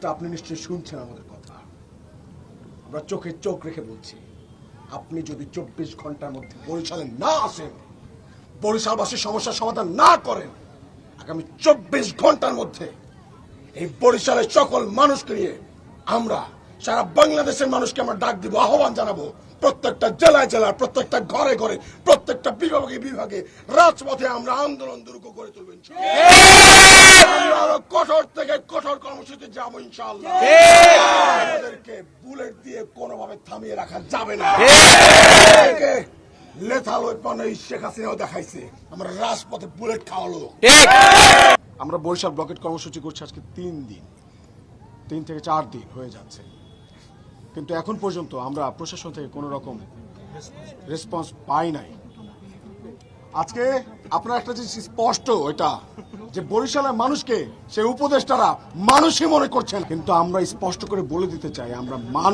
তা আপনি নিশ্চয়ই শুনছেন আমাদের কথা। আমরা চোখে চোখ রেখে বলছি আপনি যদি চব্বিশ ঘণ্টার মধ্যে বরিশালে না আসেন বরিশালবাসীর সমস্যার সমাধান না করেন আগামী চব্বিশ ঘণ্টার মধ্যে এই বরিশালের সকল মানুষকে নিয়ে আমরা সারা বাংলাদেশের মানুষকে আমরা ডাক দিব আহ্বান জানাব। প্রত্যেকটা জেলায় জেলায় প্রত্যেকটা ঘরে ঘরে প্রত্যেকটা বিভাগে বিভাগে রাজপথে আমরা আন্দোলন দুর্গ করে তুলব ইনশাআল্লাহ। আমরা আরও কঠোর থেকে কঠোর কর্মসূচি যাব ইনশাআল্লাহ। আমাদেরকে বুলেট দিয়ে কোনোভাবে থামিয়ে রাখা যাবে না। লেথাল ওয়েপন এই শেখ হাসিনাও দেখাইছে। আমরা রাজপথে বুলেট খাওয়ালো। আমরা বরিশাল ব্লকেট কর্মসূচি করছি আজকে তিন দিন। তিন থেকে চার দিন হয়ে যাচ্ছে। কিন্তু এখন পর্যন্ত আমরা প্রশাসন থেকে কোনো রকম রেসপন্স পাই নাই। আজকে আপনার একটা জিনিস স্পষ্ট এটা যে বরিশালের মানুষকে সেই উপদেষ্টারা মানুষই মনে করছেন। কিন্তু আমরা স্পষ্ট করে বলে দিতে চাই, আমরা মানুষ